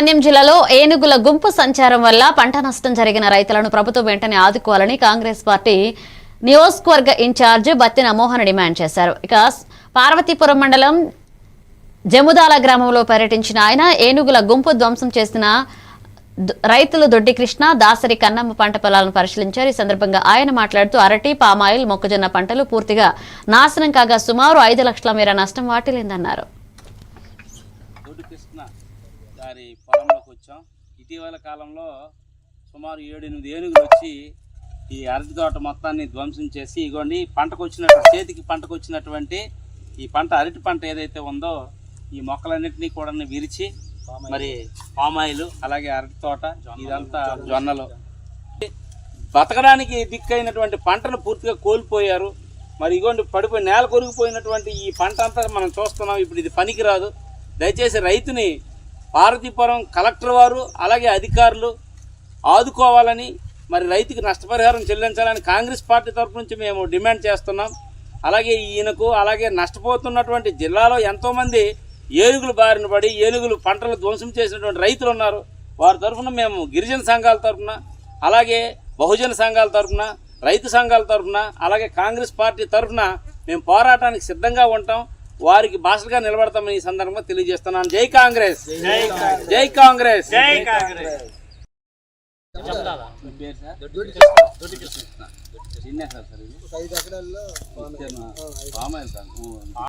మన్యం జిల్లాలో ఏనుగుల గుంపు సంచారం వల్ల పంట నష్టం జరిగిన రైతులను ప్రభుత్వం వెంటనే ఆదుకోవాలని కాంగ్రెస్ పార్టీ నియోజకవర్గ ఇన్ఛార్జ్ బత్తిన మోహన్ డిమాండ్ చేశారు. ఇక పార్వతీపురం మండలం జముదాల గ్రామంలో పర్యటించిన ఆయన ఏనుగుల గుంపు ధ్వంసం చేసిన రైతులు దొడ్డి కృష్ణ దాసరి కన్నమ్మ పంట పొలాలను పరిశీలించారు. ఈ సందర్భంగా ఆయన మాట్లాడుతూ అరటి పామాయిల్ మొక్కజొన్న పంటలు పూర్తిగా నాశనం కాగా సుమారు ఐదు లక్షల మేర నష్టం వాటిల్లిందన్నారు. దాని పొలంలోకి వచ్చాం. ఇటీవల కాలంలో సుమారు ఏడెనిమిది ఏనుగులు వచ్చి ఈ అరటి తోట మొత్తాన్ని ధ్వంసం చేసి ఇగోండి పంటకు వచ్చినట్టు చేతికి పంటకు వచ్చినటువంటి ఈ పంట అరటి పంట ఏదైతే ఉందో ఈ మొక్కలన్నింటినీ కూడా విరిచి మరి పామాయిల్ అలాగే అరటి తోట ఇదంతా జొన్నలు. బతకడానికి దిక్కైనటువంటి పంటను పూర్తిగా కోల్పోయారు. మరి ఇగోండి పడిపోయి నేల కొరిగిపోయినటువంటి ఈ పంట అంతా మనం చూస్తున్నాం. ఇప్పుడు ఇది పనికిరాదు. దయచేసి రైతుని పార్వతీపురం కలెక్టర్ వారు అలాగే అధికారులు ఆదుకోవాలని మరి రైతుకు నష్టపరిహారం చెల్లించాలని కాంగ్రెస్ పార్టీ తరపు నుంచి మేము డిమాండ్ చేస్తున్నాం. అలాగే ఈయనకు అలాగే నష్టపోతున్నటువంటి జిల్లాలో ఎంతోమంది ఏనుగులు బారిన పడి ఏనుగులు పంటలు ధ్వంసం చేసినటువంటి రైతులు ఉన్నారు. వారి తరఫున మేము గిరిజన సంఘాల తరఫున అలాగే బహుజన సంఘాల తరఫున రైతు సంఘాల తరఫున అలాగే కాంగ్రెస్ పార్టీ తరఫున మేము పోరాటానికి సిద్ధంగా ఉంటాం. వారికి భాషలుగా నిలబడతామని ఈ సందర్భంగా తెలియజేస్తున్నాను. జై కాంగ్రెస్. జై కాంగ్రెస్. చిన్న సార్ సార్ ఇది? ఐదు ఎకరాల్లో పామాయిల్ సార్